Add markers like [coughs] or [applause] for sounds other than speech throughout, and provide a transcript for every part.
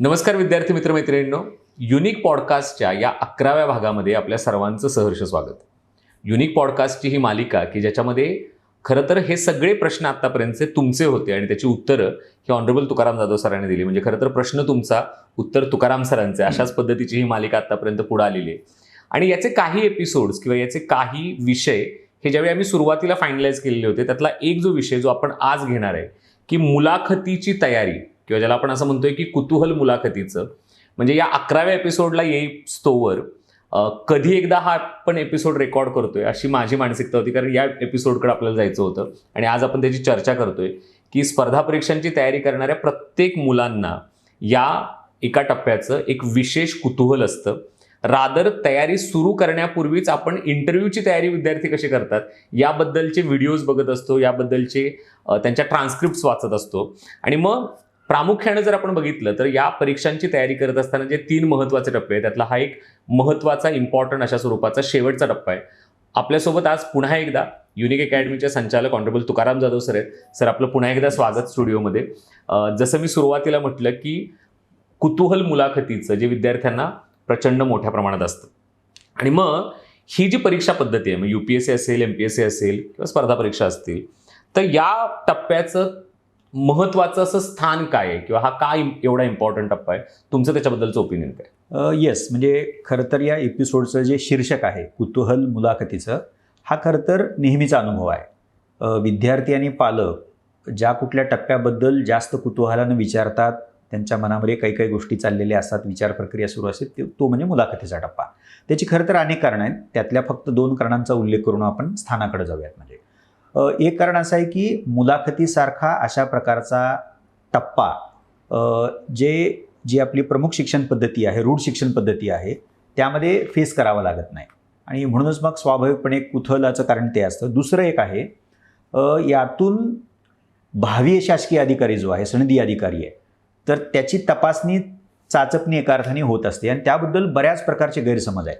नमस्कार विद्यार्थी मित्रमैत्रिणींनो. युनिक पॉडकास्टच्या या अकराव्या भागामध्ये आपल्या सर्वांचं सहर्ष स्वागत. युनिक पॉडकास्टची ही मालिका की ज्याच्यामध्ये खरं तर हे सगळे प्रश्न आत्तापर्यंतचे तुमचे होते आणि त्याची उत्तरं ही ऑनरेबल तुकाराम जाधव सरांनी दिली. म्हणजे खरं तर प्रश्न तुमचा उत्तर तुकाराम सरांचे. अशाच पद्धतीची ही मालिका आत्तापर्यंत पुढे आलेली आहे. आणि याचे काही एपिसोड्स किंवा याचे काही विषय हे ज्यावेळी आम्ही सुरुवातीला फायनलाइज केलेले होते त्यातला एक जो विषय जो आपण आज घेणार आहे की मुलाखतीची तयारी किंवा ज्याला आपण असं म्हणतोय की कुतूहल मुलाखतीचं म्हणजे या अकराव्या एपिसोडला येईस्तोवर कधी एकदा हा आपण एपिसोड रेकॉर्ड करतोय अशी माझी मानसिकता होती. कारण या एपिसोडकडे आपल्याला जायचं होतं आणि आज आपण त्याची चर्चा करतोय की स्पर्धा परीक्षांची तयारी करणाऱ्या प्रत्येक मुलांना या एका टप्प्याचं एक विशेष कुतूहल असतं. रादर तयारी सुरू करण्यापूर्वीच आपण इंटरव्ह्यूची तयारी विद्यार्थी कशी करतात याबद्दलचे व्हिडिओज बघत असतो याबद्दलचे त्यांच्या ट्रान्स्क्रिप्ट्स वाचत असतो. आणि मग प्रामुख्याने जर आपण बघितलं तर या परीक्षांची तयारी करत असताना जे तीन महत्त्वाचे टप्पे आहेत त्यातला हा एक महत्त्वाचा इम्पॉर्टंट अशा स्वरूपाचा शेवटचा टप्पा आहे. आपल्यासोबत आज पुन्हा एकदा युनिक अकॅडमीचे संचालक ऑनरेबल तुकाराम जाधव सर आहेत. सर आपलं पुन्हा एकदा स्वागत स्टुडिओमध्ये. जसं मी सुरुवातीला म्हटलं की कुतूहल मुलाखतीचं जे विद्यार्थ्यांना प्रचंड मोठ्या प्रमाणात असतं. आणि मग ही जी परीक्षा पद्धती आहे मग यू पी एस सी असेल एम पी एस सी असेल किंवा स्पर्धा परीक्षा असतील तर या टप्प्याचं महत्त्वाचं असं स्थान काय आहे? किंवा हा का एवढा इम्पॉर्टंट टप्पा आहे? तुमचं त्याच्याबद्दलचं ओपिनियन काय? येस म्हणजे खरं तर या एपिसोडचं जे शीर्षक आहे कुतूहल मुलाखतीचं हा खरं तर नेहमीचा अनुभव आहे. विद्यार्थी आणि पालक ज्या कुठल्या टप्प्याबद्दल जास्त कुतूहलानं विचारतात त्यांच्या मनामध्ये काही काही गोष्टी चाललेल्या असतात विचार प्रक्रिया सुरू असते तो म्हणजे मुलाखतीचा टप्पा. त्याची खरं तर अनेक कारणं आहेत. त्यातल्या फक्त दोन कारणांचा उल्लेख करून आपण स्थानाकडे जाऊयात म्हणजे. एक कारण असं आहे की मुलाखतीसारखा अशा प्रकारचा टप्पा जे जी आपली प्रमुख शिक्षण पद्धती आहे रूढ शिक्षण पद्धती आहे त्यामध्ये फेस करावं लागत नाही. आणि म्हणूनच मग स्वाभाविकपणे कुतूहलाचं कारण ते असतं. दुसरं एक आहे यातून भावी शासकीय अधिकारी जो आहे सनदी अधिकारी आहे तर त्याची तपासणी चाचपणी एका अर्थाने होत असते. आणि त्याबद्दल बऱ्याच प्रकारचे गैरसमज आहेत.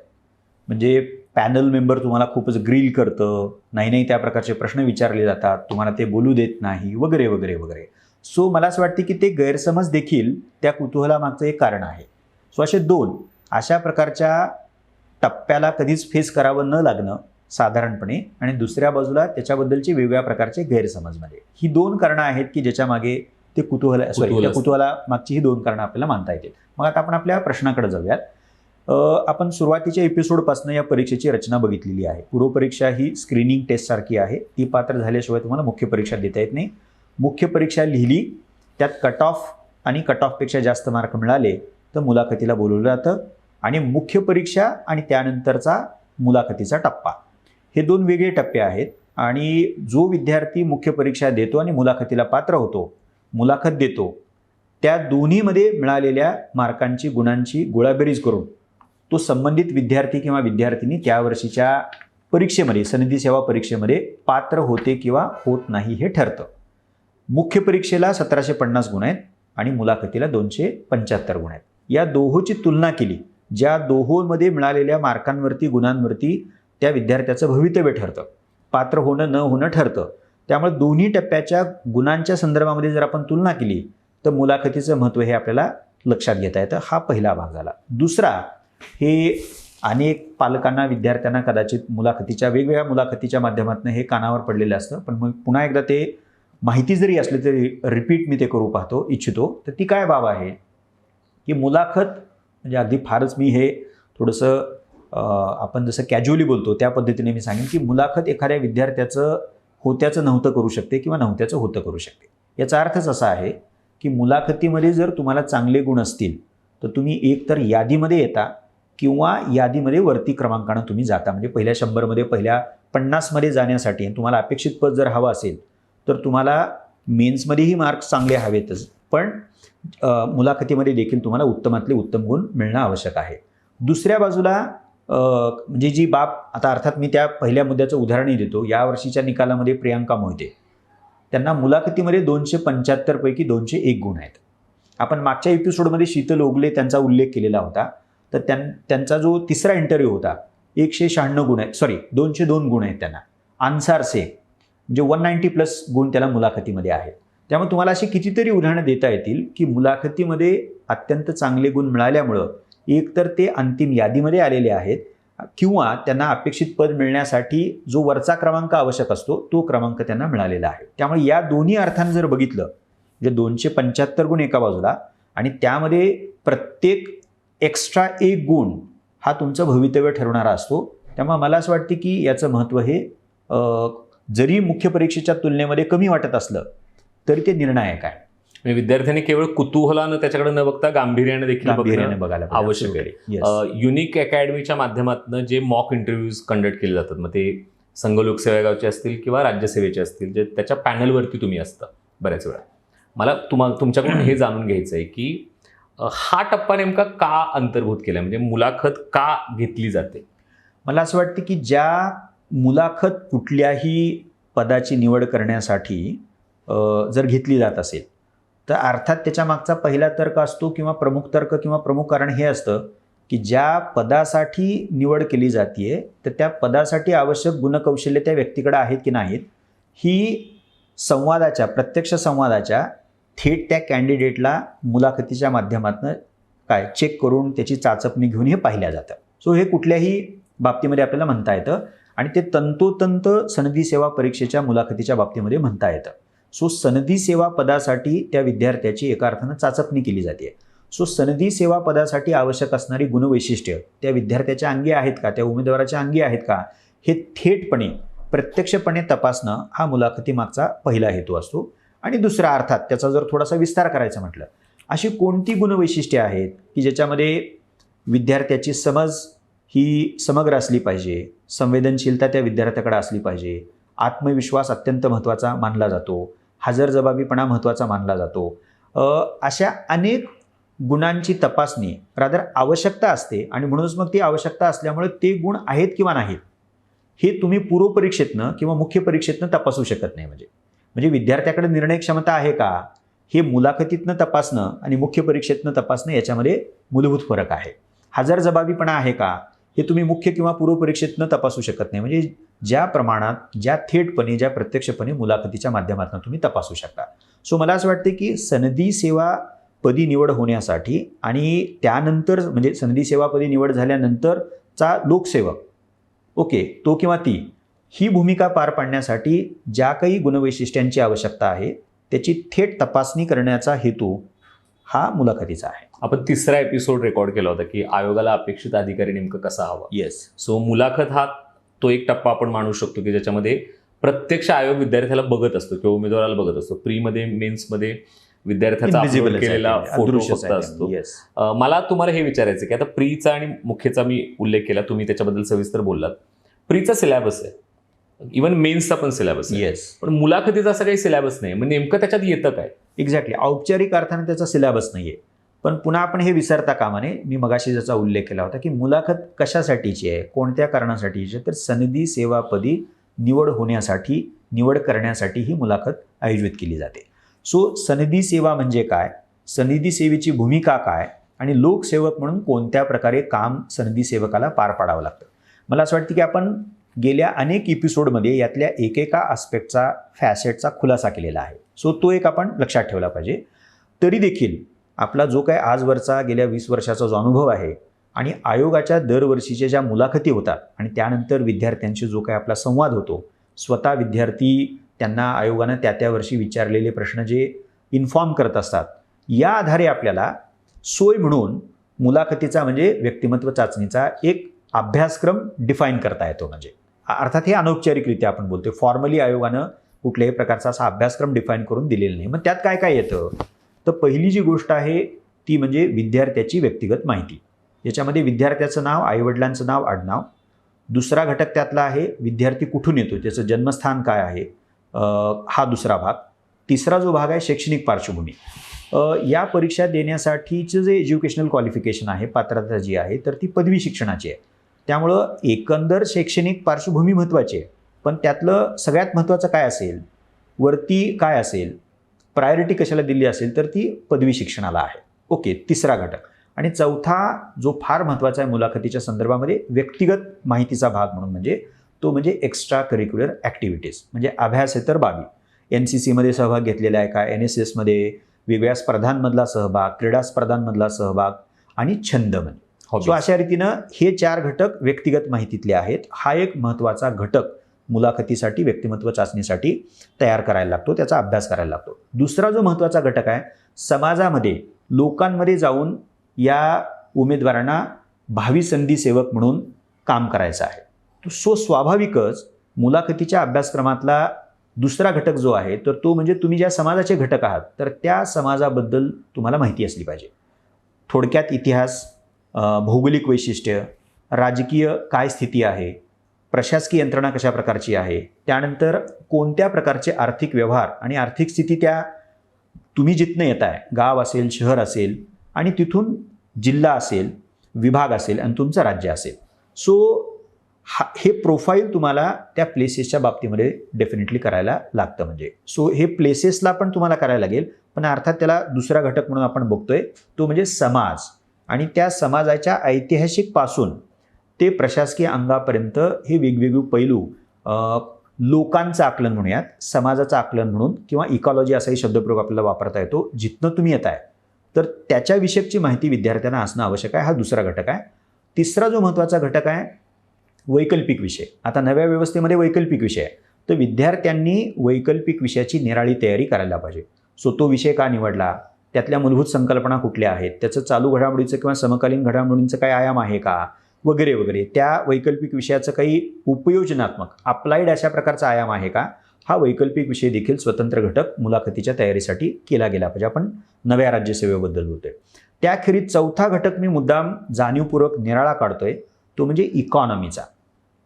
म्हणजे पॅनल मेंबर तुम्हाला खूपच ग्रील करतं नाही नाही त्या प्रकारचे प्रश्न विचारले जातात तुम्हाला ते बोलू देत नाही वगैरे वगैरे वगैरे. सो मला असं वाटते की ते गैरसमज देखील त्या कुतूहलामागचं एक कारण आहे. सो असे दोन अशा प्रकारच्या टप्प्याला कधीच फेस करावं न लागणं साधारणपणे आणि दुसऱ्या बाजूला त्याच्याबद्दलचे वेगवेगळ्या प्रकारचे गैरसमज म्हणजे ही दोन कारणं आहेत की ज्याच्या मागे ते कुतूहल सॉरी कुतूहल मागची ही दोन कारणं आपल्याला मानता येतील. मग आता आपण आपल्या प्रश्नाकडे जाऊयात. आपण सुरुवातीच्या एपिसोडपासून या परीक्षेची रचना बघितलेली आहे. पूर्वपरीक्षा ही स्क्रीनिंग टेस्टसारखी आहे. ती पात्र झाल्याशिवाय तुम्हाला मुख्य परीक्षा देता येत नाही. मुख्य परीक्षा लिहिली त्यात कट ऑफ आणि कट ऑफपेक्षा जास्त मार्क मिळाले तर मुलाखतीला बोलवलं जातं आणि मुख्य परीक्षा आणि त्यानंतरचा मुलाखतीचा टप्पा. हे दोन वेगळे टप्पे आहेत आणि जो विद्यार्थी मुख्य परीक्षा देतो आणि मुलाखतीला पात्र होतो मुलाखत देतो त्या दोन्हीमध्ये मिळालेल्या मार्कांची गुणांची गोळाबेरीज करून तो संबंधित विद्यार्थी किंवा विद्यार्थिनी त्या वर्षीच्या परीक्षेमध्ये सनदी सेवा परीक्षेमध्ये पात्र होते किंवा होत नाही हे ठरतं. मुख्य परीक्षेला सतराशे पन्नास गुण आहेत आणि मुलाखतीला दोनशे पंच्याहत्तर गुण आहेत. या दोहोची तुलना केली ज्या दोहोमध्ये मिळालेल्या मार्कांवरती गुणांवरती त्या विद्यार्थ्याचं भवितव्य ठरतं. पात्र होणं न होणं ठरतं. त्यामुळे दोन्ही टप्प्याच्या गुणांच्या संदर्भामध्ये जर आपण तुलना केली तर मुलाखतीचं महत्त्व हे आपल्याला लक्षात घेता येतं. हा पहिला भाग झाला. दुसरा हे अनेक पालकांना विद्यार्थ्यांना कदाचित मुलाखतीच्या वेगवेगळ्या मुलाखतीच्या माध्यमातून हे कानावर पडलेलं असतं. पण मग पुन्हा एकदा ते माहिती जरी असली तरी रिपीट मी ते करू पाहतो इच्छितो. तर ती काय बाब आहे? की मुलाखत म्हणजे अगदी फारच मी हे थोडंसं आपण जसं कॅज्युअली बोलतो त्या पद्धतीने मी सांगेन की मुलाखत एखाद्या विद्यार्थ्याचं होत्याचं नव्हतं करू शकते किंवा नव्हत्याचं होतं करू शकते. याचा अर्थच असा आहे की मुलाखतीमध्ये जर तुम्हाला चांगले गुण असतील तर तुम्ही एक तर यादीमध्ये येता किंवा यादीमध्ये वरती क्रमांकानं तुम्ही जाता. म्हणजे पहिल्या शंभरमध्ये पहिल्या पन्नासमध्ये जाण्यासाठी तुम्हाला अपेक्षित पद जर हवं असेल तर तुम्हाला मेन्समध्येही मार्क्स चांगले हवेतच. पण मुलाखतीमध्ये देखील तुम्हाला उत्तमातले उत्तम गुण मिळणं आवश्यक आहे. दुसऱ्या बाजूला म्हणजे जी बाब आता अर्थात मी त्या पहिल्या मुद्द्याचं उदाहरणही देतो. या वर्षीच्या निकालामध्ये प्रियांका मोहिते. त्यांना मुलाखतीमध्ये दोनशे पंच्याहत्तरपैकी दोनशे एक गुण आहेत. आपण मागच्या एपिसोडमध्ये शीतल ओगले त्यांचा उल्लेख केलेला होता. तर त्यां त्यांचा जो तिसरा इंटरव्ह्यू होता एकशे शहाण्णव गुण आहेत सॉरी दोनशे दोन गुण आहेत त्यांना. आन्सार से म्हणजे वन नाईन्टी प्लस गुण त्याला मुलाखतीमध्ये आहेत. त्यामुळे तुम्हाला अशी कितीतरी उदाहरणं देता येतील की मुलाखतीमध्ये अत्यंत चांगले गुण मिळाल्यामुळं एकतर ते अंतिम यादीमध्ये आलेले आहेत किंवा त्यांना अपेक्षित पद मिळण्यासाठी जो वरचा क्रमांक आवश्यक असतो तो क्रमांक त्यांना मिळालेला आहे. त्यामुळे या दोन्ही अर्थानं जर बघितलं म्हणजे दोनशे पंच्याहत्तर गुण एका बाजूला आणि त्यामध्ये प्रत्येक एक्स्ट्रा एक गुण हा तुमचं भवितव्य ठरवणारा असतो. त्यामुळे मला असं वाटतं की याचं महत्त्व हे जरी मुख्य परीक्षेच्या तुलनेमध्ये कमी वाटत असलं तरी ते निर्णायक आहे. म्हणजे विद्यार्थ्यांनी केवळ कुतूहलानं त्याच्याकडे न बघता गांभीर्याने देखील गांभीर्याने बघायला. आवश्यक आहे. युनिक अकॅडमीच्या माध्यमातून जे मॉक इंटरव्ह्यूज कंडक्ट केले जातात मग ते संघ लोकसेवेगावचे असतील किंवा राज्यसेवेचे असतील जे त्याच्या पॅनलवरती तुम्ही असता बऱ्याच वेळा. मला तुम्हाला तुमच्याकडून हे जाणून घ्यायचं आहे की हा टप्पा नेमका का अंतर्भूत केला? म्हणजे मुलाखत का घेतली जाते? मला असं वाटतं की ज्या मुलाखत कुठल्याही पदाची निवड करण्यासाठी जर घेतली जात असेल तर अर्थात त्याच्या मागचा पहिला तर्क असतो किंवा प्रमुख तर्क किंवा प्रमुख कारण हे असतं की ज्या पदासाठी निवड केली जाते तर त्या पदासाठी आवश्यक गुणकौशल्य त्या व्यक्तीकडे आहेत की नाहीत ही संवादाच्या प्रत्यक्ष संवादाच्या थेट त्या कॅन्डिडेटला मुलाखतीच्या माध्यमातून काय चेक करून त्याची चाचपणी घेऊन हे पाहिल्या जातं. सो हे कुठल्याही बाबतीमध्ये आपल्याला म्हणता येतं आणि ते तंतोतंत सनदी सेवा परीक्षेच्या मुलाखतीच्या बाबतीमध्ये म्हणता येतं. सो सनदी सेवा पदासाठी त्या विद्यार्थ्याची एका अर्थानं चाचपणी केली जाते. सो सनदी सेवा पदासाठी आवश्यक असणारी गुणवैशिष्ट्य त्या विद्यार्थ्याच्या अंगी आहेत का? त्या उमेदवाराच्या अंगी आहेत का? हे थेटपणे प्रत्यक्षपणे तपासणं हा मुलाखतीमागचा पहिला हेतू असतो. आणि दुसरा अर्थात त्याचा जर थोडासा विस्तार करायचा म्हटलं अशी कोणती गुणवैशिष्ट्ये आहेत की ज्याच्यामध्ये विद्यार्थ्याची समज ही समग्र असली पाहिजे संवेदनशीलता त्या विद्यार्थ्याकडे असली पाहिजे आत्मविश्वास अत्यंत महत्त्वाचा मानला जातो हजरजबाबीपणा महत्त्वाचा मानला जातो अशा अनेक गुणांची तपासणी रादर आवश्यकता असते आणि म्हणूनच मग ती आवश्यकता असल्यामुळे ते गुण आहेत किंवा नाहीत हे तुम्ही पूर्वपरीक्षेतनं किंवा मुख्य परीक्षेतनं तपासू शकत नाही म्हणजे. म्हणजे विद्यार्थ्याकडे निर्णय क्षमता आहे का? हे मुलाखतीतनं तपासणं आणि मुख्य परीक्षेतनं तपासणं याच्यामध्ये मूलभूत फरक आहे. हजरजबाबीपणा आहे का? हे तुम्ही मुख्य किंवा पूर्वपरीक्षेतनं तपासू शकत नाही. म्हणजे ज्या प्रमाणात ज्या थेटपणे ज्या प्रत्यक्षपणे मुलाखतीच्या माध्यमातून तुम्ही तपासू शकता. सो मला असं वाटतं की सनदी सेवा पदी निवड होण्यासाठी आणि त्यानंतर म्हणजे सनदी सेवा पदी निवड झाल्यानंतरचा लोकसेवक ओके तो किंवा ती ही भूमिका पार पाडण्यासाठी ज्या काही गुणवैशिष्ट्यांची आवश्यकता आहे त्याची थेट तपासणी करण्याचा हेतू हा मुलाखतीचा आहे. आपण तिसरा एपिसोड रेकॉर्ड केला होता की आयोगाला अपेक्षित अधिकारी नेमकं कसा हवा. येस सो मुलाखत हा तो एक टप्पा आपण मानू शकतो की ज्याच्यामध्ये प्रत्यक्ष आयोग विद्यार्थ्याला बघत असतो किंवा उमेदवाराला बघत असतो. प्रीमध्ये मेन्समध्ये विद्यार्थ्याचा केलेला फोटो असतो. मला तुम्हाला हे विचारायचं की आता प्रीचा आणि मुख्यचा मी उल्लेख केला तुम्ही त्याच्याबद्दल सविस्तर बोललात. प्रीचा सिलेबस आहे. इवन मेन्सचा पण सिलेबस येस पण मुलाखतीचा असं काही सिलेबस नाही. मग नेमकं त्याच्यात येतं काय? एक्झॅक्टली औपचारिक अर्थाने त्याचा सिलेबस नाही आहे पण पुन्हा आपण हे विसरता कामा नये मी मगाशी ज्याचा उल्लेख केला होता की मुलाखत कशासाठीची आहे कोणत्या कारणासाठीची आहे तर सनदी सेवापदी निवड होण्यासाठी निवड करण्यासाठी ही मुलाखत आयोजित केली जाते. सो सनदी सेवा म्हणजे काय? सनदी सेवेची भूमिका काय? आणि लोकसेवक म्हणून कोणत्या प्रकारे काम सनदी सेवकाला पार पाडावं लागतं? मला असं वाटतं की आपण गेल्या अनेक एपिसोडमध्ये यातल्या एकेका आस्पेक्टचा फॅसेटचा खुलासा केलेला आहे. सो तो एक आपण लक्षात ठेवला पाहिजे. तरी देखील आपला जो काय आजवरचा गेल्या वीस वर्षाचा जो अनुभव आहे आणि आयोगाच्या दरवर्षीच्या ज्या मुलाखती होतात आणि त्यानंतर विद्यार्थ्यांशी जो काय आपला संवाद होतो स्वतः विद्यार्थी त्यांना आयोगानं त्या त्या वर्षी विचारलेले प्रश्न जे इन्फॉर्म करत असतात या आधारे आपल्याला सोय म्हणून मुलाखतीचा म्हणजे व्यक्तिमत्व चाचणीचा एक अभ्यासक्रम डिफाईन करता येतो म्हणजे. अर्थात हे अनौपचारिकरित्या आपण बोलतो फॉर्मली आयोगानं कुठल्याही प्रकारचा असा अभ्यासक्रम डिफाईन करून दिलेला नाही. मग त्यात काय काय येतं? तर पहिली जी गोष्ट आहे ती म्हणजे विद्यार्थ्याची व्यक्तिगत माहिती. याच्यामध्ये विद्यार्थ्याचं नाव आईवडिलांचं नाव आडनाव. दुसरा घटक त्यातला आहे विद्यार्थी कुठून येतो? त्याचं जन्मस्थान काय आहे? हा दुसरा भाग. तिसरा जो भाग आहे शैक्षणिक पार्श्वभूमी. या परीक्षा देण्यासाठीचं जे एज्युकेशनल क्वालिफिकेशन आहे पात्रता जी आहे तर ती पदवी शिक्षणाची आहे. त्यामुळं एकंदर शैक्षणिक पार्श्वभूमी महत्त्वाची आहे. पण त्यातलं सगळ्यात महत्त्वाचं काय असेल? वरती काय असेल? प्रायोरिटी कशाला दिली असेल? तर ती पदवी शिक्षणाला आहे. ओके तिसरा घटक. आणि चौथा जो फार महत्त्वाचा आहे मुलाखतीच्या संदर्भामध्ये व्यक्तिगत माहितीचा भाग म्हणून म्हणजे तो म्हणजे एक्स्ट्रा करिक्युलर ॲक्टिव्हिटीज म्हणजे अभ्यासेतर बाबी. एन सी सीमध्ये सहभाग घेतलेला आहे का? एन एस एसमध्ये वेगवेगळ्या स्पर्धांमधला सहभाग क्रीडा स्पर्धांमधला सहभाग आणि छंद म्हणजे. सो अशा रीतीनं हे चार घटक व्यक्तिगत माहितीतले आहेत. हा एक महत्त्वाचा घटक मुलाखतीसाठी व्यक्तिमत्व चाचणीसाठी तयार करायला लागतो त्याचा अभ्यास करायला लागतो. दुसरा जो महत्त्वाचा घटक आहे समाजामध्ये लोकांमध्ये जाऊन या उमेदवारांना भावी संधी सेवक म्हणून काम करायचं आहे. तो सो स्वाभाविकच मुलाखतीच्या अभ्यासक्रमातला दुसरा घटक जो आहे तर तो म्हणजे तुम्ही ज्या समाजाचे घटक आहात तर त्या समाजाबद्दल तुम्हाला माहिती असली पाहिजे. थोडक्यात इतिहास भौगोलिक वैशिष्ट्य राजकीय काय स्थिती आहे प्रशासकीय यंत्रणा कशा प्रकारची आहे त्यानंतर कोणत्या प्रकारचे आर्थिक व्यवहार आणि आर्थिक स्थिती त्या तुम्ही जिथनं येत आहे गाव असेल शहर असेल आणि तिथून जिल्हा असेल विभाग असेल आणि तुमचं राज्य असेल. सो हा हे प्रोफाईल तुम्हाला त्या प्लेसेसच्या बाबतीमध्ये डेफिनेटली करायला लागतं म्हणजे. सो हे प्लेसेसला पण तुम्हाला करायला लागेल पण अर्थात त्याला दुसरा घटक म्हणून आपण बघतोय तो म्हणजे समाज. आणि त्या समाजाच्या ऐतिहासिकपासून ते प्रशासकीय अंगापर्यंत हे वेगवेगळे पैलू लोकांचं आकलन म्हणूयात समाजाचं आकलन म्हणून किंवा इकॉलॉजी असाही शब्दप्रयोग आपल्याला वापरता येतो जिथनं तुम्ही येत आहे तर त्याच्याविषयकची माहिती विद्यार्थ्यांना असणं आवश्यक आहे. हा दुसरा घटक आहे. तिसरा जो महत्त्वाचा घटक आहे वैकल्पिक विषय. आता नव्या व्यवस्थेमध्ये वैकल्पिक विषय आहे. तर विद्यार्थ्यांनी वैकल्पिक विषयाची निराळी तयारी करायला पाहिजे. सो तो विषय का निवडला? त्यातल्या मूलभूत संकल्पना कुठल्या आहेत? त्याचं चालू घडामोडीचं किंवा समकालीन घडामोडींचं काय आयाम आहे का? वगैरे वगैरे. त्या वैकल्पिक विषयाचं काही उपयोजनात्मक अप्लाईड अशा प्रकारचा आयाम आहे का? हा वैकल्पिक विषय देखील स्वतंत्र घटक मुलाखतीच्या तयारीसाठी केला गेला पाहिजे. आपण नव्या राज्यसेवेबद्दल बोलतोय. त्याखेरीज चौथा घटक मी मुद्दाम जाणीवपूर्वक निराळा काढतोय. तो म्हणजे इकॉनॉमीचा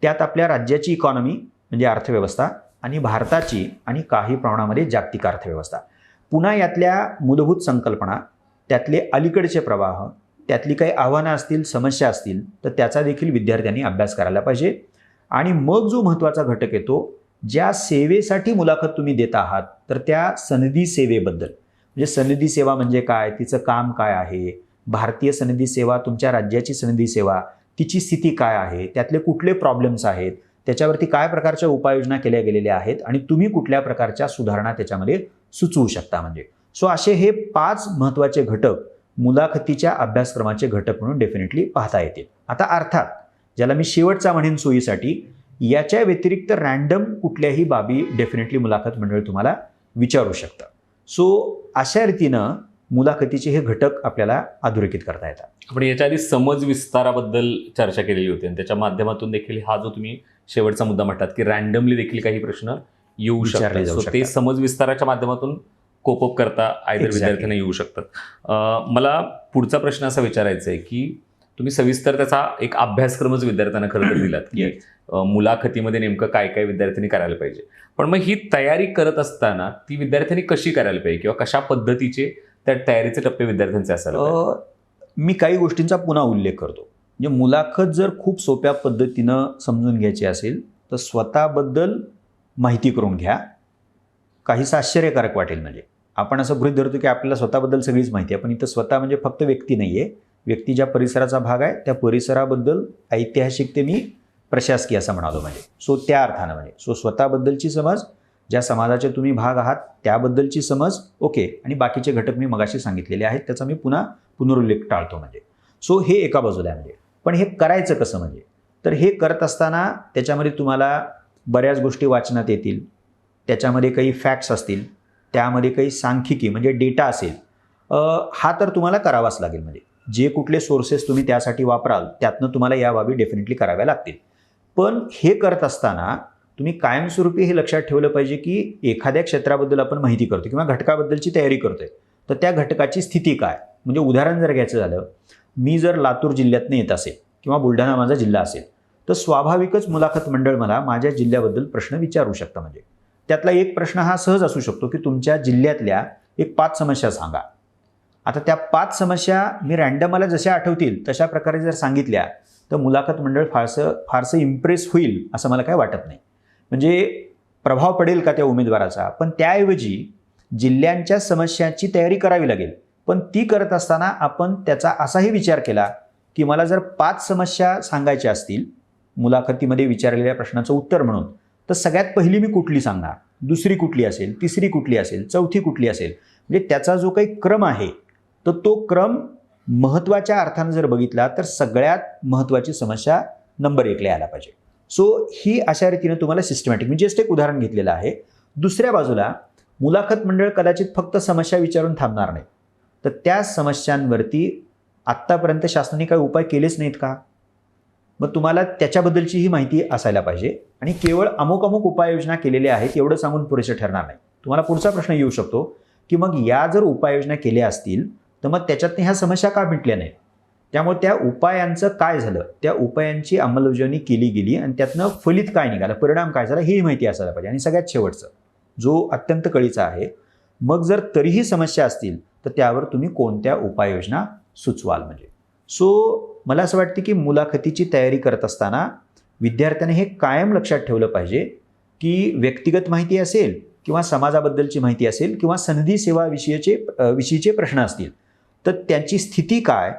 त्यात आपल्या राज्याची इकॉनॉमी म्हणजे अर्थव्यवस्था आणि भारताची आणि काही प्रमाणामध्ये जागतिक अर्थव्यवस्था. पुन्हा यातल्या मूलभूत संकल्पना त्यातले अलीकडचे प्रवाह त्यातली काही आव्हानं असतील समस्या असतील तर त्याचा देखील विद्यार्थ्यांनी अभ्यास करायला पाहिजे. आणि मग जो महत्त्वाचा घटक येतो ज्या सेवेसाठी मुलाखत तुम्ही देत आहात तर त्या सनदी सेवेबद्दल. म्हणजे सनदी सेवा म्हणजे काय? तिचं काम काय आहे? भारतीय सनदी सेवा तुमच्या राज्याची सनदी सेवा तिची स्थिती काय आहे? त्यातले कुठले प्रॉब्लेम्स आहेत? त्याच्यावरती काय प्रकारच्या उपाययोजना केल्या गेलेल्या आहेत? आणि तुम्ही कुठल्या प्रकारच्या सुधारणा त्याच्यामध्ये सुचवू शकता म्हणजे. सो असे हे पाच महत्त्वाचे घटक मुलाखतीच्या अभ्यासक्रमाचे घटक म्हणून डेफिनेटली पाहता येतील. आता अर्थात ज्याला मी शेवटचा म्हणेन सोयीसाठी याच्या व्यतिरिक्त रँडम कुठल्याही बाबी डेफिनेटली मुलाखत मंडळ तुम्हाला विचारू शकतं. सो अशा रीतीनं मुलाखतीचे हे घटक आपल्याला अधोरेखित करता येतात. आपण याच्या आधी समज विस्ताराबद्दल चर्चा केलेली होती आणि त्याच्या माध्यमातून देखील हा जो तुम्ही शेवटचा मुद्दा म्हणतात की रँडमली देखील काही प्रश्न येऊ शकतात जाऊ So ते शकतात. समज विस्ताराच्या माध्यमातून कोप अप करता आयदर Exactly. विद्यार्थ्यांना येऊ शकतात अं, मला पुढचा प्रश्न असा विचारायचा आहे की तुम्ही सविस्तर त्याचा एक अभ्यासक्रमच विद्यार्थ्यांना खरं तर [coughs] दिलात की Yes. अं, मुलाखतीमध्ये नेमकं काय काय विद्यार्थ्यांनी करायला पाहिजे पण मग ही तयारी करत असताना ती विद्यार्थ्यांनी कशी करायला पाहिजे किंवा कशा पद्धतीचे त्या तयारीचे टप्पे विद्यार्थ्यांचे असायला पाहिजे अ, मी काही गोष्टींचा पुन्हा उल्लेख करतो म्हणजे मुलाखत जर खूप सोप्या पद्धतीनं समजून घ्यायची असेल तर स्वतःबद्दल माहिती करून घ्या. काहीसं आश्चर्यकारक वाटेल म्हणजे. आपण असं गृहित धरतो की आपल्याला स्वतःबद्दल सगळीच माहिती आहे पण इथं स्वतः म्हणजे फक्त व्यक्ती नाही आहे व्यक्ती ज्या परिसराचा भाग आहे त्या परिसराबद्दल ऐतिहासिक ते मी प्रशासकीय असं म्हणालो म्हणजे. सो त्या अर्थानं म्हणजे. सो स्वतःबद्दलची समज ज्या समाजाचे तुम्ही भाग आहात त्याबद्दलची समज ओके. आणि बाकीचे घटक मी मगाशी सांगितलेले आहेत त्याचा मी पुन्हा पुनरुल्लेख टाळतो म्हणजे. सो हे एका बाजूला आहे म्हणजे. पण हे करायचं कसं म्हणजे? तर हे करत असताना त्याच्यामध्ये तुम्हाला बऱ्याच गोष्टी वाचनात येतील. त्याच्यामध्ये काही फॅक्ट्स असतील. त्यामध्ये काही सांख्यिकी म्हणजे डेटा असेल. हा तर तुम्हाला करावाच लागेल म्हणजे. जे कुठले सोर्सेस तुम्ही त्यासाठी वापराल त्यातनं तुम्हाला या बाबी डेफिनेटली कराव्या लागतील. पण हे करत असताना तुम्ही कायमस्वरूपी हे लक्षात ठेवलं पाहिजे की एखाद्या क्षेत्राबद्दल आपण माहिती करतो किंवा घटकाबद्दलची तयारी करतोय. तर त्या घटकाची स्थिती काय? म्हणजे उदाहरण जर घ्यायचं झालं मी जर लातूर जिल्ह्यातनं येत असेल किंवा बुलढाणा माझा जिल्हा असेल तर स्वाभाविकच मुलाखत मंडळ मला माझ्या जिल्ह्याबद्दल प्रश्न विचारू शकतं. म्हणजे त्यातला एक प्रश्न हा सहज असू शकतो की तुमच्या जिल्ह्यातल्या एक पाच समस्या सांगा. आता त्या पाच समस्या मी रँडम मला जशा आठवतील तशा प्रकारे जर सांगितल्या तर मुलाखत मंडळ फारसं फारसं इम्प्रेस होईल असं मला काय वाटत नाही. म्हणजे प्रभाव पडेल का त्या उमेदवाराचा? पण त्याऐवजी जिल्ह्यांच्या समस्यांची तयारी करावी लागेल. पण ती करत असताना आपण त्याचा असाही विचार केला की मला जर पाच समस्या सांगायच्या असतील मुलाखतीमध्ये विचारलेल्या प्रश्नाचं उत्तर म्हणून. तर सगळ्यात पहिली मी कुठली सांगणार? दुसरी कुठली असेल? तिसरी कुठली असेल? चौथी कुठली असेल? म्हणजे त्याचा जो काही क्रम आहे तर तो क्रम महत्त्वाच्या अर्थानं जर बघितला तर सगळ्यात महत्त्वाची समस्या नंबर एकला यायला पाहिजे. सो ही अशा रीतीनं तुम्हाला सिस्टमॅटिक मी जस्ट एक उदाहरण घेतलेलं आहे. दुसऱ्या बाजूला मुलाखत मंडळ कदाचित फक्त समस्या विचारून थांबणार नाही. तर त्या समस्यांवरती आत्तापर्यंत शासनाने काही उपाय केलेच नाहीत का? मग तुम्हाला त्याच्याबद्दलची ही माहिती असायला पाहिजे. आणि केवळ अमुक अमुक उपाययोजना केलेल्या आहेत एवढं सांगून पुरेसे ठरणार नाही. तुम्हाला पुढचा प्रश्न येऊ शकतो की मग या जर उपाययोजना केल्या असतील तर मग त्याच्यातनं ह्या समस्या का मिटल्या नाहीत? त्यामुळे त्या उपायांचं काय झालं? त्या उपायांची अंमलबजावणी केली गेली आणि त्यातनं फलित काय निघालं? परिणाम काय झाला? ही माहिती असायला पाहिजे. आणि सगळ्यात शेवटचं जो अत्यंत कळीचा आहे मग जर तरीही समस्या असतील तर त्यावर तुम्ही कोणत्या उपाययोजना सुचवाल म्हणजे? सो मला असं वाटतं की मुलाखतीची तयारी करत असताना विद्यार्थ्याने हे कायम लक्षात ठेवलं पाहिजे की व्यक्तिगत माहिती असेल किंवा समाजाबद्दलची माहिती असेल किंवा संधी सेवा विषयीचे विषयीचे प्रश्न असतील तर त्यांची स्थिती काय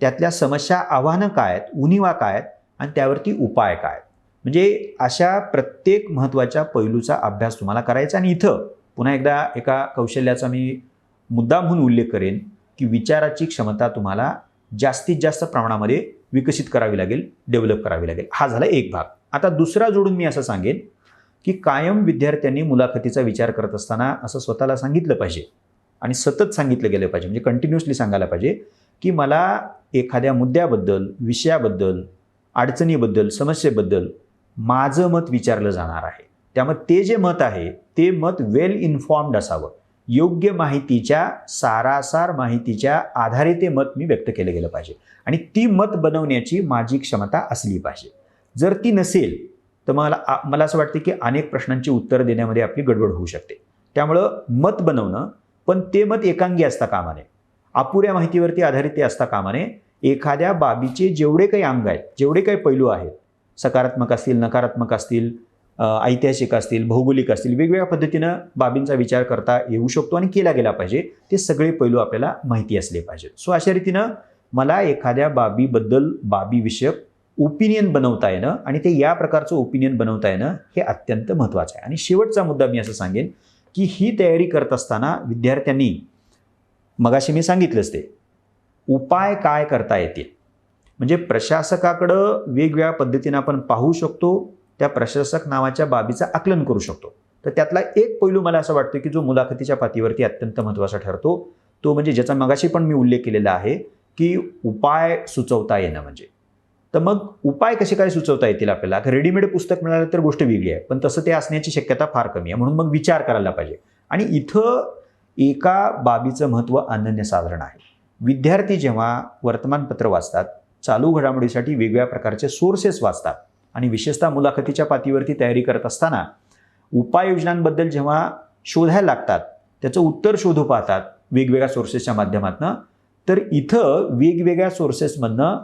त्यातल्या समस्या आव्हानं काय आहेत उणिवा काय आहेत आणि त्यावरती उपाय काय आहेत. म्हणजे अशा प्रत्येक महत्त्वाच्या पैलूचा अभ्यास तुम्हाला करायचा आणि इथं पुन्हा एकदा एका कौशल्याचा मी मुद्दा म्हणून उल्लेख करेन की विचाराची क्षमता तुम्हाला जास्तीत जास्त प्रमाणामध्ये विकसित करावी लागेल डेव्हलप करावी लागेल. हा झाला एक भाग. आता दुसरा जोडून मी असं सांगेन की कायम विद्यार्थ्यांनी मुलाखतीचा विचार करत असताना असं स्वतःला सांगितलं पाहिजे आणि सतत सांगितलं गेलं पाहिजे म्हणजे कंटिन्युअसली सांगायला पाहिजे की मला एखाद्या मुद्द्याबद्दल विषयाबद्दल अडचणीबद्दल समस्येबद्दल माझं मत विचारलं जाणार आहे. त्यामुळे ते जे मत आहे ते मत वेल इन्फॉर्म्ड असावं. योग्य माहितीच्या सारासार माहितीच्या आधारे ते मत मी व्यक्त केलं गेलं पाहिजे. आणि ती मत बनवण्याची माझी क्षमता असली पाहिजे. जर ती नसेल तर मला आ- मला असं वाटतं की अनेक प्रश्नांची उत्तरं देण्यामध्ये आपली गडबड होऊ शकते. त्यामुळं मत बनवणं पण ते मत एकांगी असता कामा नये अपुऱ्या माहितीवरती आधारित ते असता कामा नये एखाद्या बाबीचे जेवढे काही अंग आहेत जेवढे काही पैलू आहेत सकारात्मक असतील नकारात्मक असतील ऐतिहासिक असतील भौगोलिक असतील वेगवेगळ्या पद्धतीनं बाबींचा विचार करता येऊ शकतो आणि केला गेला पाहिजे. ते सगळे पैलू आपल्याला माहिती असले पाहिजेत. सो अशा रीतीनं मला एखाद्या बाबीबद्दल बाबीविषयक ओपिनियन बनवता येणं आणि ते या प्रकारचं ओपिनियन बनवता येणं हे अत्यंत महत्त्वाचं आहे. आणि शेवटचा मुद्दा मी असं सांगेन की ही तयारी करत असताना विद्यार्थ्यांनी मगाशी मी सांगितलंच ते उपाय काय करता येतील? म्हणजे प्रशासकाकडं वेगवेगळ्या पद्धतीनं आपण पाहू शकतो त्या प्रशासक नावाच्या बाबीचं आकलन करू शकतो. तर त्यातला एक पैलू मला असं वाटतं की जो मुलाखतीच्या पातीवरती अत्यंत महत्त्वाचा ठरतो तो म्हणजे ज्याचा मगाशी पण मी उल्लेख केलेला आहे की उपाय सुचवता येणं म्हणजे. तर मग उपाय कसे काय सुचवता येतील आपल्याला? आता रेडीमेड पुस्तक मिळालं तर गोष्ट वेगळी आहे पण तसं ते असण्याची शक्यता फार कमी आहे. म्हणून मग विचार करायला पाहिजे. आणि इथं एका बाबीचं महत्त्व अनन्यसाधारण आहे. विद्यार्थी जेव्हा वर्तमानपत्र वाचतात चालू घडामोडीसाठी वेगवेगळ्या प्रकारचे सोर्सेस वाचतात. आणि विशेषतः मुलाखतीच्या पातीवरती तयारी करत असताना उपाययोजनांबद्दल जेव्हा शोधायला लागतात त्याचं उत्तर शोधू पाहतात वेगवेगळ्या सोर्सेसच्या माध्यमातून तर इथं वेगवेगळ्या सोर्सेसमधनं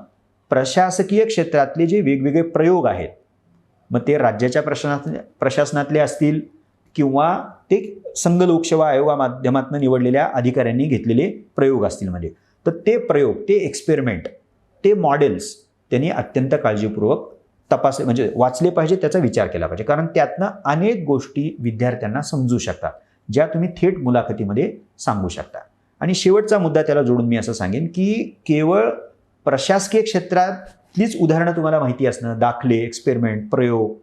प्रशासकीय क्षेत्रातले जे वेगवेगळे प्रयोग आहेत मग ते राज्याच्या प्रशासनात प्रशासनातले असतील किंवा ते संघ लोकसेवा आयोगा माध्यमातून निवडलेल्या अधिकाऱ्यांनी घेतलेले प्रयोग असतील म्हणजे. तर ते प्रयोग ते एक्सपेरिमेंट ते मॉडेल्स त्यांनी अत्यंत काळजीपूर्वक तपासले म्हणजे वाचले पाहिजे त्याचा विचार केला पाहिजे. कारण त्यातनं अनेक गोष्टी विद्यार्थ्यांना समजू शकतात ज्या तुम्ही थेट मुलाखतीमध्ये सांगू शकता. आणि शेवटचा मुद्दा त्याला जोडून मी असं सांगेन की केवळ प्रशासकीय क्षेत्रातलीच उदाहरणं तुम्हाला माहिती असणं दाखले एक्सपेरिमेंट प्रयोग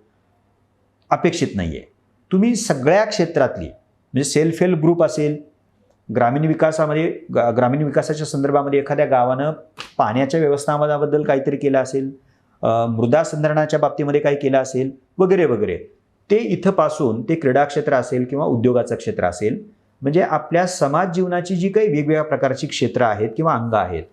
अपेक्षित नाही आहे तुम्ही सगळ्या क्षेत्रातली म्हणजे सेल्फ हेल्प ग्रुप असेल ग्रामीण विकासामध्ये ग्रामीण विकासाच्या संदर्भामध्ये एखाद्या गावानं पाण्याच्या व्यवस्थापनाबद्दल काहीतरी केलं असेल मृदा संधारणाच्या बाबतीमध्ये काही केलं असेल वगैरे वगैरे. ते इथंपासून ते क्रीडा क्षेत्र असेल किंवा उद्योगाचं क्षेत्र असेल म्हणजे आपल्या समाज जीवनाची जी काही वेगवेगळ्या प्रकारची क्षेत्र आहेत किंवा अंग आहेत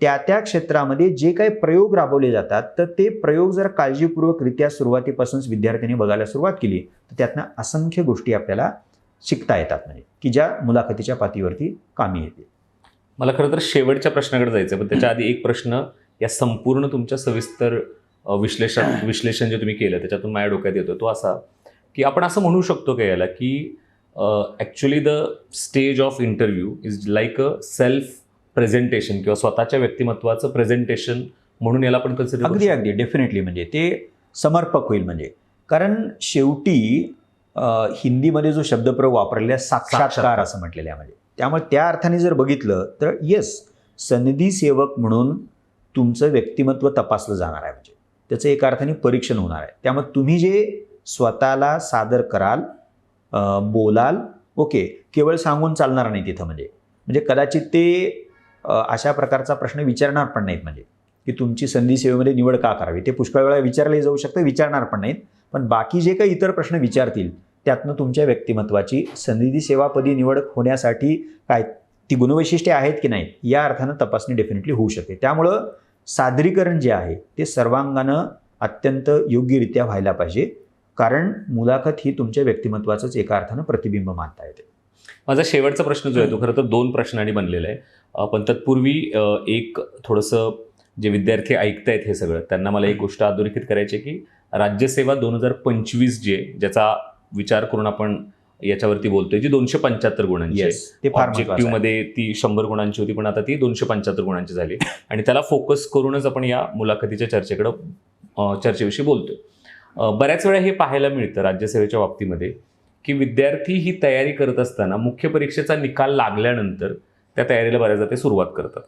त्या त्या क्षेत्रामध्ये जे काही प्रयोग राबवले जातात तर ते प्रयोग जर काळजीपूर्वकरित्या सुरुवातीपासूनच विद्यार्थ्यांनी बघायला सुरुवात केली तर त्यातनं असंख्य गोष्टी आपल्याला शिकता येतात म्हणजे की ज्या मुलाखतीच्या पातीवरती कामी येतील. मला खरं तर शेवटच्या प्रश्नाकडे जायचं पण त्याच्या आधी एक प्रश्न या संपूर्ण तुमच्या सविस्तर विश्लेषण [clears throat] विश्लेषण जे तुम्ही केलं त्याच्यातून माझ्या डोक्यात येतो तो असा की आपण असं म्हणू शकतो का याला की actually the stage of interview is like a self presentation किंवा स्वतःच्या व्यक्तिमत्वाचं प्रेझेंटेशन म्हणून याला आपण कन्सिडर अगदी अगदी. डेफिनेटली म्हणजे ते समर्पक होईल म्हणजे. कारण शेवटी हिंदीमध्ये जो शब्दप्रयोग वापरलेला साक्षात्कार. असं म्हटलेलं आहे म्हणजे. त्यामुळे त्या अर्थाने जर बघितलं तर येस सनदी सेवक म्हणून तुमचं व्यक्तिमत्व तपासलं जाणार आहे म्हणजे. त्याचं एका अर्थाने परीक्षण होणार आहे. त्यामुळे तुम्ही जे स्वतःला सादर कराल बोलाल ओके केवळ सांगून चालणार नाही तिथं म्हणजे. म्हणजे कदाचित ते अशा प्रकारचा प्रश्न विचारणार पण नाहीत म्हणजे. की तुमची संधी सेवेमध्ये निवड का करावी? ते पुष्कळ वेळा विचारले जाऊ शकतं विचारणार पण नाहीत. पण बाकी जे काही इतर प्रश्न विचारतील त्यातनं तुमच्या व्यक्तिमत्वाची संधी सेवापदी निवड होण्यासाठी काय ती गुणवैशिष्ट्ये आहेत की नाही या अर्थानं तपासणी डेफिनेटली होऊ शकते त्यामुळं सादरीकरण जे आहे ते सर्वांगानं अत्यंत योग्यरित्या व्हायला पाहिजे. कारण मुलाखत ही तुमच्या व्यक्तिमत्वाचंच एका अर्थानं प्रतिबिंब मानता येते. माझा शेवटचा प्रश्न जो आहे तो खरं तर दोन प्रश्नांनी बनलेला आहे. पण तत्पूर्वी एक थोडंसं जे विद्यार्थी ऐकतायत हे सगळं त्यांना मला एक गोष्ट अधोरेखित करायची की राज्यसेवा दोन हजार पंचवीस जे ज्याचा विचार करून आपण याच्यावरती बोलतोय जी दोनशे पंच्याहत्तर गुणांची आहे. ऑब्जेक्टिव्ह. मध्ये ती शंभर गुणांची होती पण आता ती दोनशे पंच्याहत्तर गुणांची झाली. आणि त्याला फोकस करूनच आपण या मुलाखतीच्या चर्चेकडं चर्चेविषयी बोलतोय. बऱ्याच वेळा हे पाहायला मिळतं राज्यसेवेच्या बाबतीमध्ये की विद्यार्थी ही तयारी करत असताना मुख्य परीक्षेचा निकाल लागल्यानंतर त्या तयारीला बऱ्याचदा ते सुरुवात करतात.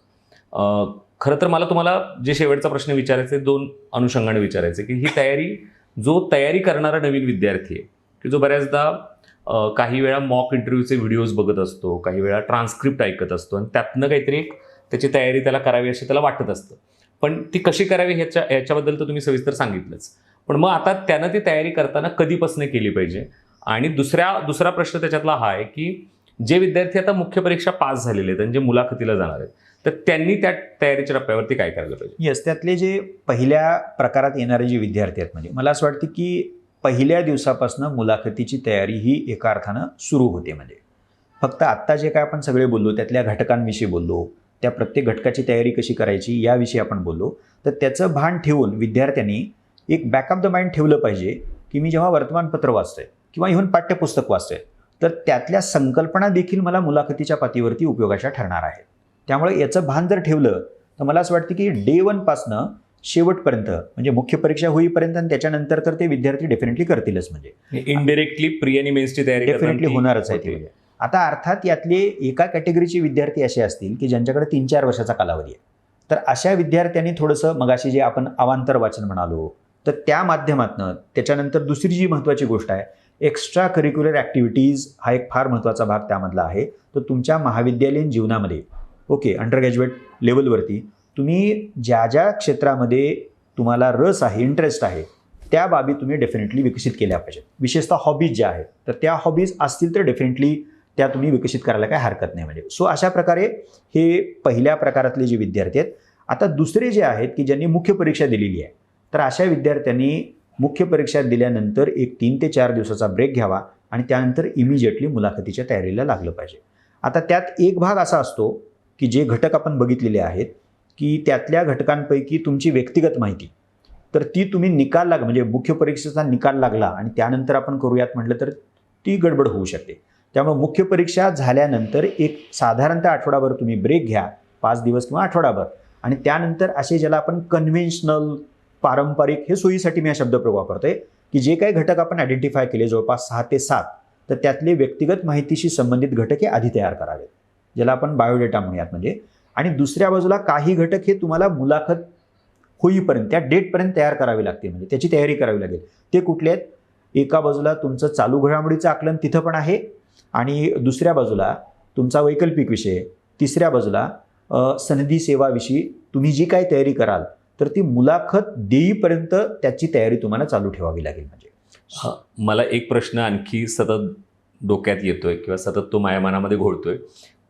खरं तर मला तुम्हाला जे शेवटचा प्रश्न विचारायचे दोन अनुषंगाने विचारायचे की ही तयारी जो तयारी करणारा नवीन विद्यार्थी आहे की जो बऱ्याचदा काही वेळा मॉक इंटरव्ह्यूचे व्हिडिओज बघत असतो काही वेळा ट्रान्स्क्रिप्ट ऐकत असतो आणि त्यातनं काहीतरी एक त्याची तयारी त्याला करावी अशी त्याला वाटत असतं. पण ती कशी करावी ह्याच्या ह्याच्याबद्दल तर तुम्ही सविस्तर सांगितलंच. पण मग आता त्यानं ती तयारी करताना कधीपासून केली पाहिजे? आणि दुसऱ्या दुसरा प्रश्न त्याच्यातला हा आहे की जे विद्यार्थी आता मुख्य परीक्षा पास झालेले आहेत आणि जे मुलाखतीला जाणार आहेत तर त्यांनी त्या तयारीच्या टप्प्यावरती काय करायला पाहिजे? येस त्यातले जे पहिल्या प्रकारात येणारे जे विद्यार्थी आहेत म्हणजे मला असं वाटतं की पहिल्या दिवसापासून मुलाखतीची तयारी ही एका अर्थानं सुरू होते म्हणजे. फक्त आत्ता जे काय आपण सगळे बोललो त्यातल्या घटकांविषयी बोललो त्या प्रत्येक घटकाची तयारी कशी करायची याविषयी आपण बोललो तर त्याचं भान ठेवून विद्यार्थ्यांनी एक बॅकअप द माइंड ठेवलं पाहिजे की मी जेव्हा वर्तमानपत्र वाचतोय किंवा इव्हन पाठ्यपुस्तक वाचतोय तर त्यातल्या संकल्पना देखील मला मुलाखतीच्या पातीवरती उपयोगाच्या ठरणार आहेत. त्यामुळे याचं भान जर ठेवलं तर मला असं वाटतं की डे वनपासनं शेवटपर्यंत म्हणजे मुख्य परीक्षा होईपर्यंत आणि त्याच्यानंतर तर ते विद्यार्थी डेफिनेटली करतीलच म्हणजे इनडिरेक्टली प्री आणि मेन्सची तयारी डेफिनेटली ती होणारच आहे ते. म्हणजे. आता अर्थात यातले एका कॅटेगरीचे विद्यार्थी असे असतील की ज्यांच्याकडे तीन चार वर्षाचा कालावधी आहे तर अशा विद्यार्थ्यांनी थोडंसं मगाशी जे आपण अवांतर वाचन म्हणालो तर त्या माध्यमातनं त्याच्यानंतर दुसरी जी महत्त्वाची गोष्ट आहे एक्स्ट्रा करिक्युलर ॲक्टिव्हिटीज हा एक फार महत्त्वाचा भाग त्यामधला आहे तर तुमच्या महाविद्यालयीन जीवनामध्ये ओके अंडर ग्रॅज्युएट लेवलवरती तुम्ही ज्या ज्या क्षेत्रामध्ये तुम्हाला रस आहे इंटरेस्ट आहे त्या बाबी तुम्ही डेफिनेटली विकसित केल्या पाहिजेत. विशेषतः हॉबीज ज्या आहेत तर त्या हॉबीज असतील तर डेफिनेटली त्या तुम्ही विकसित करायला काही हरकत नाही म्हणजे. सो अशा प्रकारे हे पहिल्या प्रकारातले जे विद्यार्थी आहेत आता दुसरे जे आहेत की ज्यांनी मुख्य परीक्षा दिलेली आहे तर अशा विद्यार्थ्यांनी मुख्य परीक्षा दिल्यानंतर एक तीन ते चार दिवसाचा ब्रेक घ्यावा आणि त्यानंतर इमिजिएटली मुलाखतीच्या तयारीला लागलं पाहिजे. आता त्यात एक भाग असा असतो की जे घटक आपण बघितलेले आहेत की त्यातल्या घटकांपैकी तुमची व्यक्तिगत माहिती. तर ती तुम्ही निकाल लाग म्हणजे मुख्य परीक्षेचा निकाल लागला आणि त्यानंतर आपण करूयात म्हटलं तर ती गडबड होऊ शकते. त्यामुळे मुख्य परीक्षा झाल्यानंतर एक साधारणतः आठवडाभर तुम्ही ब्रेक घ्या पाच दिवस किंवा आठवडाभर. आणि त्यानंतर असे ज्याला आपण कन्व्हेन्शनल पारंपरिक हे सोयीसाठी मी हा शब्दप्रयोग वापरतोय की जे काही घटक आपण आयडेंटिफाय केले जवळपास सहा ते सात तर त्यातले व्यक्तिगत माहितीशी संबंधित घटक हे आधी तयार करावेत. ज्याला आपण बायोडेटा म्हणूयात म्हणजे आणि दुसऱ्या बाजूला काही घटक हे तुम्हाला मुलाखत होईपर्यंत त्या डेटपर्यंत तयार करावी लागते. म्हणजे त्याची तयारी करावी लागेल. ते कुठले आहेत? एका बाजूला तुमचं चालू घडामोडीचं आकलन तिथं पण आहे आणि दुसऱ्या बाजूला तुमचा वैकल्पिक विषय तिसऱ्या बाजूला सनदी सेवाविषयी तुम्ही जी काय तयारी कराल तर ती मुलाखत देईपर्यंत त्याची तयारी तुम्हाला चालू ठेवावी लागेल म्हणजे. मला एक प्रश्न आणखी सतत डोक्यात येतोय किंवा सतत तो माझ्या मनामध्ये घोळतोय.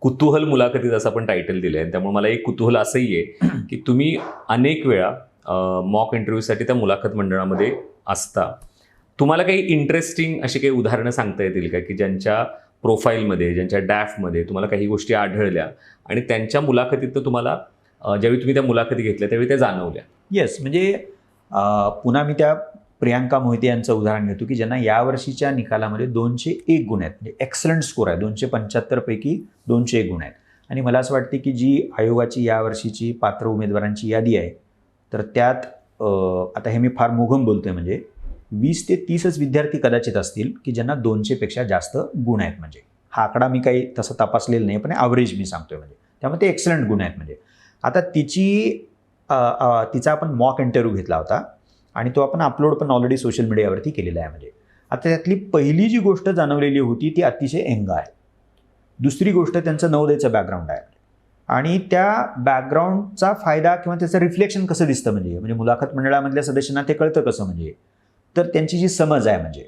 कुतूहल मुलाखतीत असं आपण टायटल दिलं आहे त्यामुळे मला एक कुतूहल असंही आहे की तुम्ही अनेक वेळा मॉक इंटरव्ह्यूसाठी त्या मुलाखत मंडळामध्ये असता. तुम्हाला काही इंटरेस्टिंग अशी काही उदाहरणं सांगता येतील का? की ज्यांच्या प्रोफाईलमध्ये ज्यांच्या डॅफमध्ये तुम्हाला काही गोष्टी आढळल्या आणि त्यांच्या मुलाखतीत तुम्हाला ज्यावेळी तुम्ही त्या मुलाखती घेतल्या त्यावेळी त्या जाणवल्या? येस म्हणजे पुन्हा मी त्या प्रियांका मोहिते यांचं उदाहरण घेतो की ज्यांना यावर्षीच्या निकालामध्ये दोनशे एक गुण आहेत. म्हणजे एक्सलंट स्कोर आहे. दोनशे पंच्याहत्तरपैकी दोनशे एक गुण आहेत. आणि मला असं वाटते की जी आयोगाची यावर्षीची पात्र उमेदवारांची यादी आहे तर त्यात आता हे मी फार मोघम बोलतो आहे म्हणजे वीस ते तीसच विद्यार्थी कदाचित असतील की ज्यांना दोनशेपेक्षा जास्त गुण आहेत. म्हणजे हा आकडा मी काही तसं तपासलेला नाही पण ॲव्हरेज मी सांगतोय म्हणजे. त्यामुळे ते एक्सलंट गुण आहेत. म्हणजे आता तिची तिचा आपण मॉक इंटरव्ह्यू घेतला होता. आणि तो आपण अपलोड पण ऑलरेडी सोशल मीडियावरती केलेला आहे म्हणजे. आता त्यातली पहिली जी गोष्ट जाणवलेली होती ती अतिशय एंग आहे. दुसरी गोष्ट त्यांचं नवोदयचं बॅकग्राऊंड आहे. आणि त्या बॅकग्राऊंडचा फायदा किंवा त्याचं रिफ्लेक्शन कसं दिसतं म्हणजे? म्हणजे मुलाखत मंडळामधल्या सदस्यांना ते कळतं कसं म्हणजे? तर त्यांची जी समज आहे म्हणजे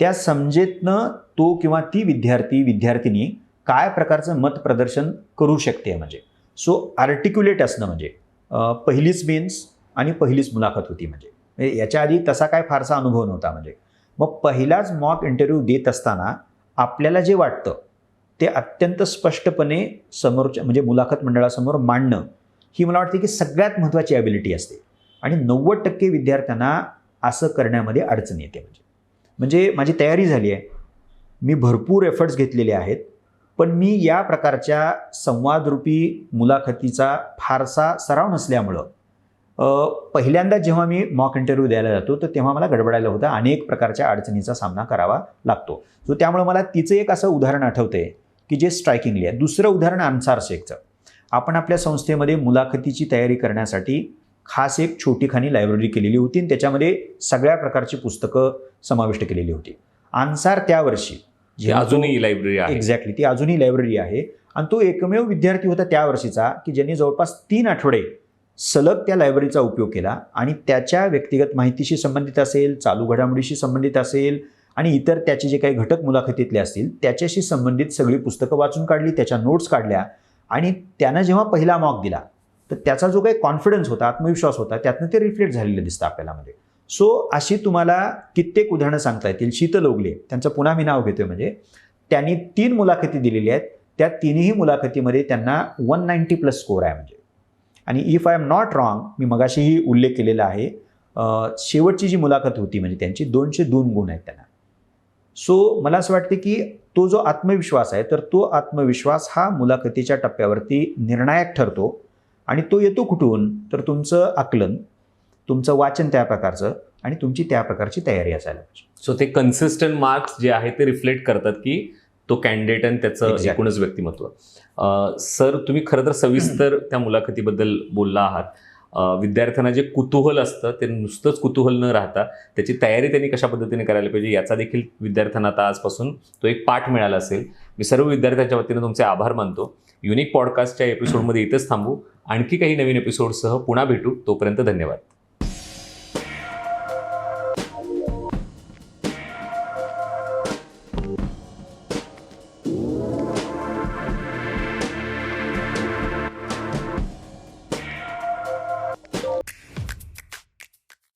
त्या समजेतनं तो किंवा ती विद्यार्थी विद्यार्थिनी काय प्रकारचं मत प्रदर्शन करू शकते म्हणजे? सो आर्टिक्युलेट असणं म्हणजे पहिलीच मेन्स आणि पहिलीच मुलाखत होती म्हणजे. म्हणजे याच्या आधी तसा काय फारसा अनुभव नव्हता. म्हणजे मग पहिलाच मॉक इंटरव्ह्यू देत असताना आपल्याला जे वाटतं ते अत्यंत स्पष्टपणे समोरच्या म्हणजे मुलाखत मंडळासमोर मांडणं ही मला वाटते की सगळ्यात महत्त्वाची ॲबिलिटी असते. आणि नव्वद टक्के विद्यार्थ्यांना असं करण्यामध्ये अडचण येते. म्हणजे म्हणजे माझी तयारी झाली आहे. मी भरपूर एफर्ट्स घेतलेले आहेत. पण मी या प्रकारच्या संवादरूपी मुलाखतीचा फारसा सराव नसल्यामुळं पहिल्यांदा जेव्हा मी मॉक इंटरव्ह्यू द्यायला जातो तर तेव्हा मला गडबडायला होतं. अनेक प्रकारच्या अडचणीचा सामना करावा लागतो. सो त्यामुळे मला तिचं एक असं उदाहरण आठवतंय की जे स्ट्रायकिंगली आहे. दुसरं उदाहरण अन्सार शेखचं. आपण आपल्या संस्थेमध्ये मुलाखतीची तयारी करण्यासाठी खास एक छोटीखानी लायब्ररी केलेली होती आणि त्याच्यामध्ये सगळ्या प्रकारची पुस्तकं समाविष्ट केलेली होती. अन्सार त्या वर्षी जी अजूनही लायब्ररी आहे. एक्झॅक्टली ती अजूनही लायब्ररी आहे. आणि तो एकमेव विद्यार्थी होता त्या वर्षीचा की ज्यांनी जवळपास तीन आठवडे सलग त्या लायब्ररीचा उपयोग केला आणि त्याच्या व्यक्तिगत माहितीशी संबंधित असेल चालू घडामोडीशी संबंधित असेल आणि इतर त्याचे जे काही घटक मुलाखतीतले असतील त्याच्याशी संबंधित सगळी पुस्तकं वाचून काढली त्याच्या नोट्स काढल्या आणि त्यानं जेव्हा पहिला मॉक दिला तर त्याचा जो काही कॉन्फिडन्स होता आत्मविश्वास होता त्यातनं ते रिफ्लेक्ट झालेलं दिसतं आपल्याला म्हणजे सो अशी तुम्हाला कित्येक उदाहरणं सांगता येतील. शीतल ओगले त्यांचं पुन्हा मी नाव घेतोय म्हणजे त्यांनी तीन मुलाखती दिलेल्या आहेत. त्या तिन्ही मुलाखतीमध्ये त्यांना वन नाईन्टी प्लस स्कोर आहे म्हणजे. आणि if I am not wrong मी मगाशीही उल्लेख केलेला आहे शेवटची जी मुलाखत होती म्हणजे त्यांची दोनशे दोन गुण आहेत त्यांना. सो मला असं वाटते की तो जो आत्मविश्वास आहे तर तो आत्मविश्वास हा मुलाखतीच्या टप्प्यावरती निर्णायक ठरतो. आणि तो येतो कुठून? तर तुमचं आकलन तुमचं वाचन त्या प्रकारचं आणि तुमची त्या प्रकारची तयारी असायला पाहिजे. सो ते कन्सिस्टंट मार्क्स जे आहे ते रिफ्लेक्ट करतात की तो कॅन्डिडेट आणि त्याचं Exactly. एकूणच व्यक्तिमत्व. सर तुम्ही खरं तर सविस्तर त्या मुलाखतीबद्दल बोलला आहात. विद्यार्थ्यांना जे कुतूहल असतं ते नुसतंच कुतूहल न राहता त्याची तयारी त्यांनी कशा पद्धतीने करायला पाहिजे याचा देखील विद्यार्थ्यांना आता आजपासून तो एक पाठ मिळाला असेल. मी सर्व विद्यार्थ्यांच्या वतीनं तुमचे आभार मानतो. युनिक पॉडकास्टच्या एपिसोडमध्ये इथंच थांबू. आणखी काही नवीन एपिसोडसह पुन्हा भेटू. तोपर्यंत धन्यवाद.